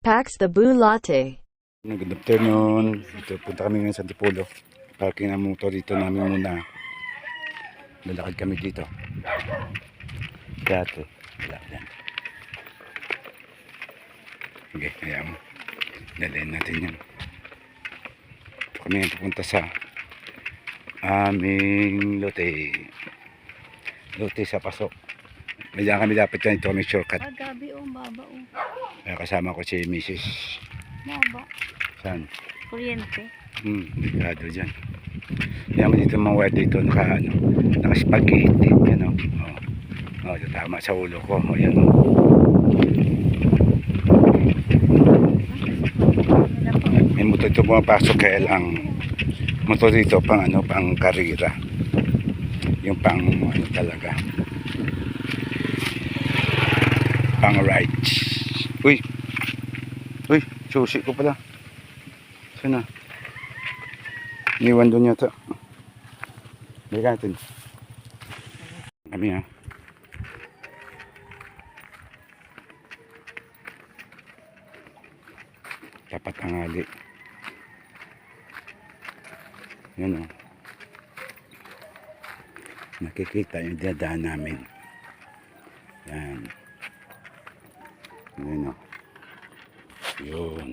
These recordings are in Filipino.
Pax the Boo Latte. Good afternoon. Ito, punta kami ngayon sa Antipolo. Parking ang motor dito namin muna. Lalakad kami dito. Dati. Wala yan. Okay, kaya mo. Dalayan natin yan. Ito kami ngayon pupunta sa aming lote. Lote sa pasok. Medyan kami dapat yan. Ito kami shortcut. Ah, gabi oh, baba oh. Kaya kasama ko si Mrs. Baba. San? Kuryente. Hmm, delikado dyan. Mo dito mga wire dito, naka, ano, naka spaghetti. Yan o. Oh. Oh, ito tama sa ulo ko. O, yan o. May motor dito pumapasok kaya lang motor dito pang ano, pang karira. Yung pang ano talaga. Pang rides. Uy! Uy, susi ko pala. Saan na? Iniwan doon yata. Balik natin. Kami ha. Dapat tangali. Yan o. Nakikita yung dadaan namin. Yan. Yan o. Yun.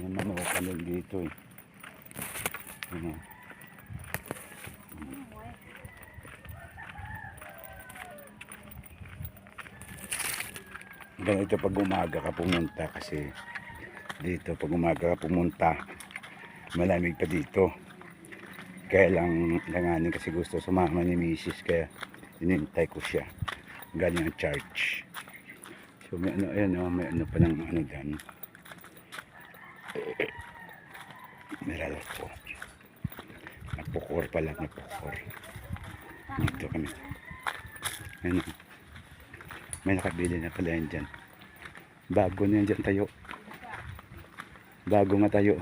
Yan naman ako kami dito eh. Ano? Ganito pag umaga ka pumunta kasi dito pag umaga ka pumunta malamig pa dito. Kaya lang langanin kasi gusto sumama ni Mrs. kaya inintay ko siya. Galing ang church. So may ano, ayan oh, may ano pa ng ano dyan. Nilalas ko. Napukor pala, napukor. Dito kami. Ayan o. May nakabili na pala yan dyan. Bago na yan dyan tayo. Bago nga tayo.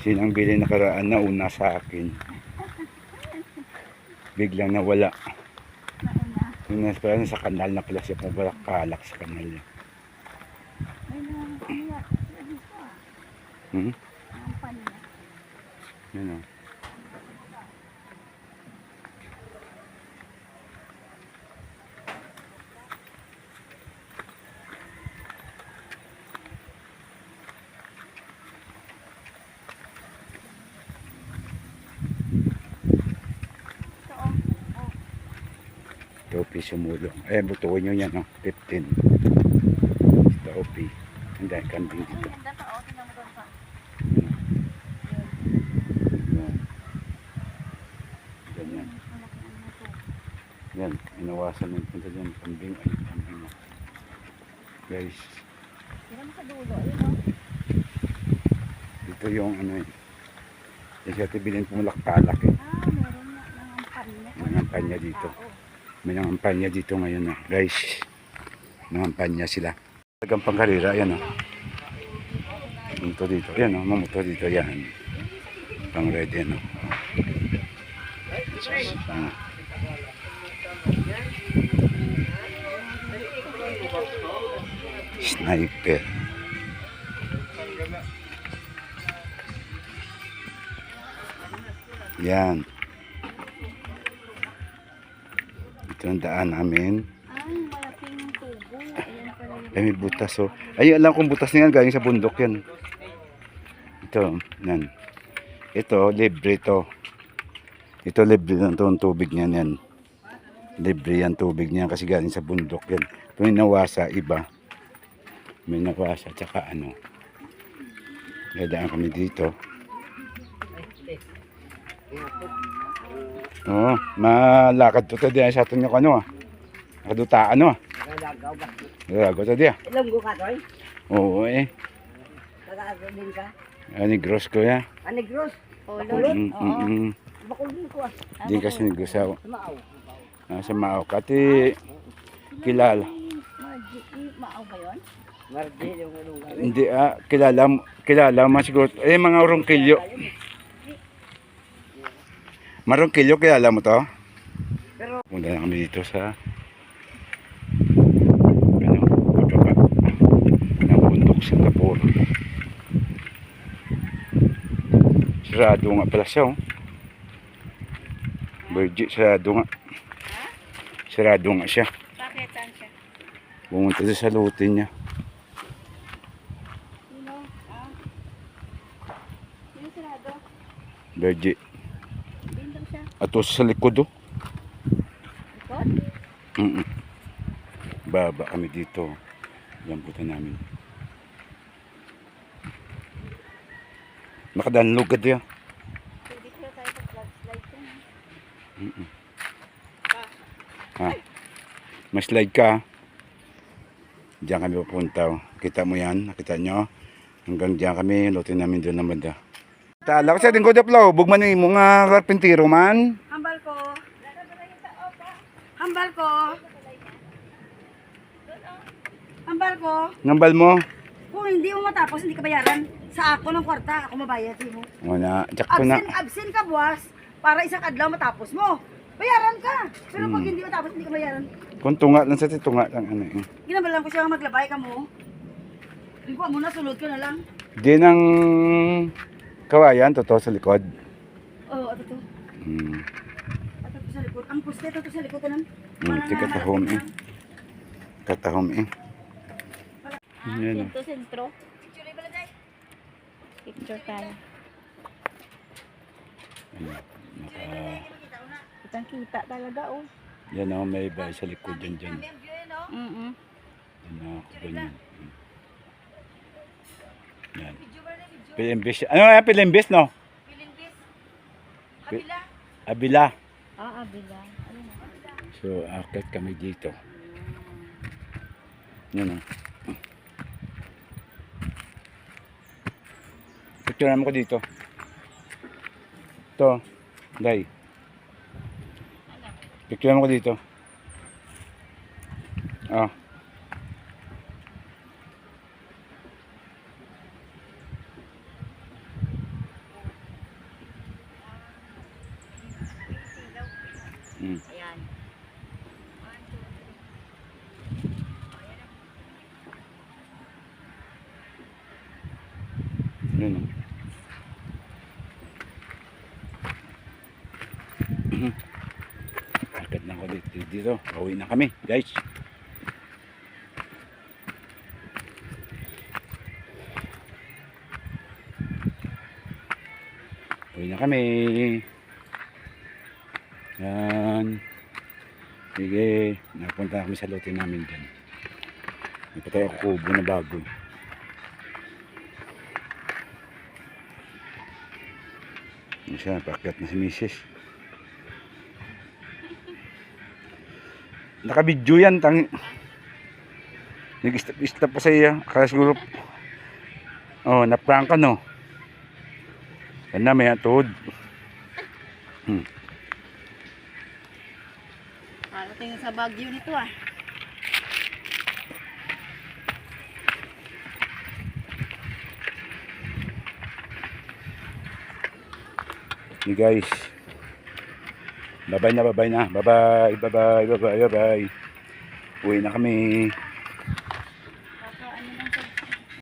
Sinang bili nakaraan na una sa akin. Biglang nawala. Yung nasa sa kanal na pala siya pabalik kalak sa kanal niya. Hmm? Yan o. Topi sumulong. Ayan, butuin nyo yan, oh. 15. Topi. Hindi, kambing dito. Yan. Ganyan. Yan, inawasan ng punta dyan. Kambing, ay, kambing. oh. Guys, dito yung ano eh. Yung siya tibilin pumulak-talak eh. May kampanya dito. May nangampanya dito ngayon na. Guys, nangampanya sila. Talagang pangkarira, yan oh. Ito dito. Yan oh, mamoto dito yan. Pang red yan oh. Ah. Sniper. Yan. Ito ang daan namin. Ay, Ay, may butas oh. Ay, alam kong butas na yan. Galing sa bundok yan. Ito, yan. Ito, libre ito. Ito, libre lang ito. Ang tubig niyan yan. Libre yan tubig niyan kasi galing sa bundok yan. Ito yung nawasa, iba. May nawasa, tsaka ano. Dadaan kami dito. Oo, malakad to tadi sa atin yung ano ah. Nakadutaan ano ah. Lagaw to di ah. Ilonggo ka, Toy? Oo eh. Taga-agro din ka? Ani gross ko ya. Ah, negros? Kulot. Mm, mm, mm. Bakul din ko ah. Di kasi negosyo. Sumaaw. Ah, sa Mao. Kati kilala. Maaw ba yun? Hindi ah, kilala kilala mo siguro. Eh mga rongkilyo. Marongkilyo kilala mo to? Punta na kami dito sa ano, pagkaba ng bundok Singapore. Sarado nga pala siya, oh. Virgin, sarado nga. Sarado nga siya. Bakit? Saan siya? Pumunta doon sa lote niya. Ah? Virgin. Bindong siya. At sa likod, oh. Likod? Mm Baba kami dito. Yan puta namin. Nakadanlog ka diya. Pwede kaya tayo sa slide yan. Mm Ha? Mas slide ka. Diyan kami pupunta. oh. Kita mo yan? Nakita nyo? Hanggang diyan kami. Lutin namin doon naman da. Tala ko sa ating good flow. Bugman ni mo nga karpintiro man. Hambal ko. Hambal ko. Hambal ko. Ngambal mo. Kung hindi mo matapos, hindi ka bayaran. Sa ako ng kwarta, ako mabayad mo. O na. Jack ko na. Absent, absent ka buwas para isang adlaw matapos mo. Bayaran ka. Pero pag Hmm. hindi matapos, hindi ka bayaran. Kung tunga lang sa tunga lang. Ano eh. Ginabalan ko siya maglabay ka mo. Ikaw mo na, sulod ka na lang. Di ng kawayan, totoo sa likod. Oo, oh, ato to. Hmm. Ato to sa likod. Ang puste, ato to sa likod ka nan. Hmm, tika tahom eh. Katahom eh. Ah, Yan, oh. sentro, sentro. Picture tayo. Kitang kita talaga oh. yan ako may bahay sa likod dyan dyan. Mm -mm. Yan ako ganyan. Hmm. Yan. Pilimbis. Ano nga pilimbis no? Pi- Abila. Ah, abila. Na? So, akit kami dito. Yan o. Picture mo ko dito. Ito. Day. Picture mo ko dito. Ah. Mm. Ayan. Yun o. Akit na ako dito, dito. Pauwi na kami, guys. Pauwi na kami. Yan. Sige, napunta kami sa lote namin dyan. May patay ako kubo na bago. Ano siya, pakyat na si Mrs. Nakabidyo yan, tang... Nag-stop pa sa iya, kaya siguro... Oh, naprank ka no. Yan na, may atod. Hmm. Tingin sa Baguio nito ah? Hey guys. Bye-bye na, bye-bye na. Bye-bye, bye-bye, bye-bye, bye-bye. Uwi na kami.